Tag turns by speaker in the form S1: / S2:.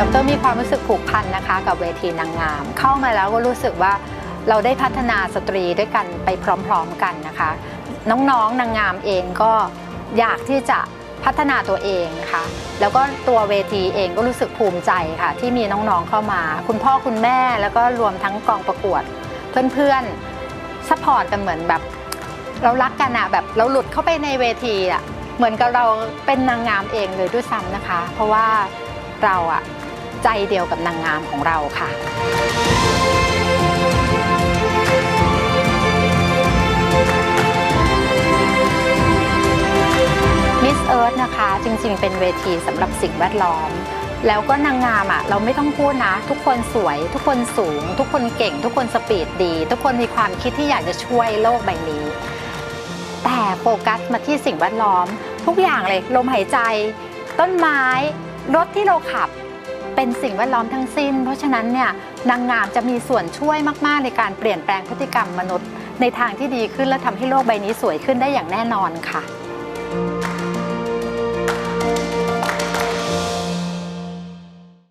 S1: ดรมีความรู้สึกผูกพันนะคะ กับเวทีนางงาม เข้ามาแล้วก็รู้สึกว่าเราได้พัฒนาสตรีด้วยกันไปพร้อมๆกันนะคะ น้องๆนางงามเองก็อยากที่จะพัฒนาตัวเองนะคะแล้วก็ตัวเวทีเองก็รู้สึกภูมิใจค่ะ ที่มีน้องๆเข้ามา คุณพ่อคุณแม่แล้วก็รวมทั้งกองประกวด เพื่อนๆซัพพอร์ตกันเหมือนแบบ เรารักกันอะแบบเราหลุดเข้าไปในเวทีอะเหมือนกับเราเป็นนางงามเองเลยด้วยซ้ำนะคะ เพราะว่าเราอะ ใจเดียวกับนางงามของเราค่ะมิสเอิร์ธนะคะจริงๆ เป็นเวทีสำหรับสิ่งแวดล้อม แล้วก็นางงามอะเราไม่ต้องพูดนะ ทุกคนสวย ทุกคนสูง ทุกคนเก่ง ทุกคนสปีดดี ทุกคนมีความคิดที่อยากจะช่วยโลกใบนี้ แต่โฟกัสมาที่สิ่งแวดล้อม ทุกอย่างเลยลมหายใจ ต้นไม้ รถที่เราขับ เป็นสิ่งแวดล้อมทั้งสิ้น เพราะฉะนั้นเนี่ยนางงามจะมีส่วนช่วยมากๆ ในการเปลี่ยนแปลงพฤติกรรมมนุษย์ ในทางที่ดีขึ้นและทำให้โลกใบนี้สวยขึ้นได้อย่างแน่นอนค่ะ